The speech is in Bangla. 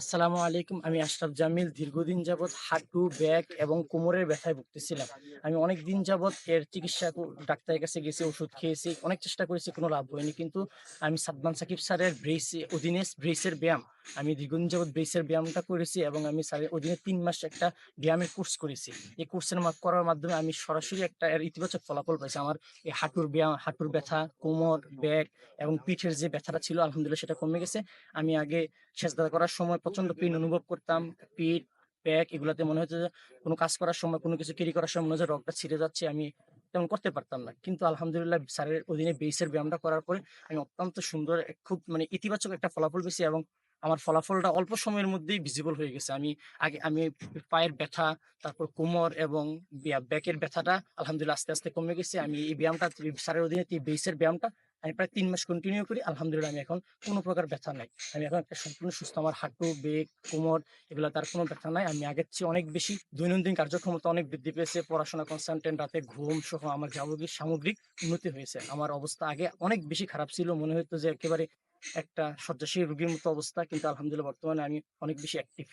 আসসালামু আলাইকুম। আমি আশরাফ জামিল। দীর্ঘদিন যাবৎ হাঁটু, ব্যাগ এবং কোমরের ব্যথায় ভুগতেছিলাম। আমি অনেক দিন যাবৎ এর চিকিৎসা ডাক্তারের কাছে গেছি, ওষুধ খেয়েছি। অনেক চেষ্টা করেছি, কোনো লাভ হয়নি। কিন্তু আমি সাদমান সাকিব স্যারের ব্রেস অধীনে ব্রেসের ব্যায়াম আমি দীর্ঘদিন যাবৎ ব্রেসের ব্যায়ামটা করেছি এবং আমি স্যারের অধীনে তিন মাস একটা ব্যায়ামের কোর্স করেছি। এই কোর্সের করার মাধ্যমে আমি সরাসরি একটা ইতিবাচক ফলাফল পাইছি। আমার এই হাঁটুর ব্যায়াম, হাঁটুর ব্যথা, কোমর ব্যাক এবং পিঠের যে ব্যথাটা ছিল, আলহামদুলিল্লাহ সেটা কমে গেছে। আমি আগে সেজদা করার সময় প্রচণ্ড পেন অনুভব করতাম। পিঠ ব্যাক এগুলাতে মনে হতো যে কোনো কাজ করার সময়, কোনো কিছু ক্যারি করার সময় মনে হচ্ছে রগটা ছিঁড়ে যাচ্ছে, আমি তেমন করতে পারতাম না। কিন্তু আলহামদুলিল্লাহ স্যারের অধীনে বেসের ব্যায়ামটা করার পরে আমি অত্যন্ত সুন্দর, খুব মানে ইতিবাচক একটা ফলাফল পেয়েছি এবং আমার ফলাফলটা অল্প সময়ের মধ্যেই ভিজিবল হয়ে গেছে। আমি আগে, আমি পায়ের ব্যথা, তারপর কোমর এবং ব্যাকের ব্যথাটা আলহামদুলিল্লাহ আস্তে আস্তে কমে গেছে। আমি এই ব্যায়ামটা, সারের অধীনে বেসের ব্যায়ামটা আমি প্রায় তিন মাস কন্টিনিউ করি। আলহামদুলিল্লাহ আমি এখন কোনো প্রকার ব্যথা নাই। আমি এখন একটা সম্পূর্ণ সুস্থ। আমার হাঁটু বেগ কোমর এগুলো তার কোনো ব্যথা নাই। আমি আগের চেয়ে অনেক বেশি দৈনন্দিন কার্যক্ষমতা অনেক বৃদ্ধি পেয়েছে। পড়াশোনা কনসেন্ট্রেট রাতে ঘুম সহ আমার যাবতীয় সামগ্রিক উন্নতি হয়েছে। আমার অবস্থা আগে অনেক বেশি খারাপ ছিল। মনে হতো যে একেবারে একটা শয্যাশীল রোগীর মতো অবস্থা কিন্তু আলহামদুলিল্লাহ বর্তমানে আমি অনেক বেশি অ্যাক্টিভ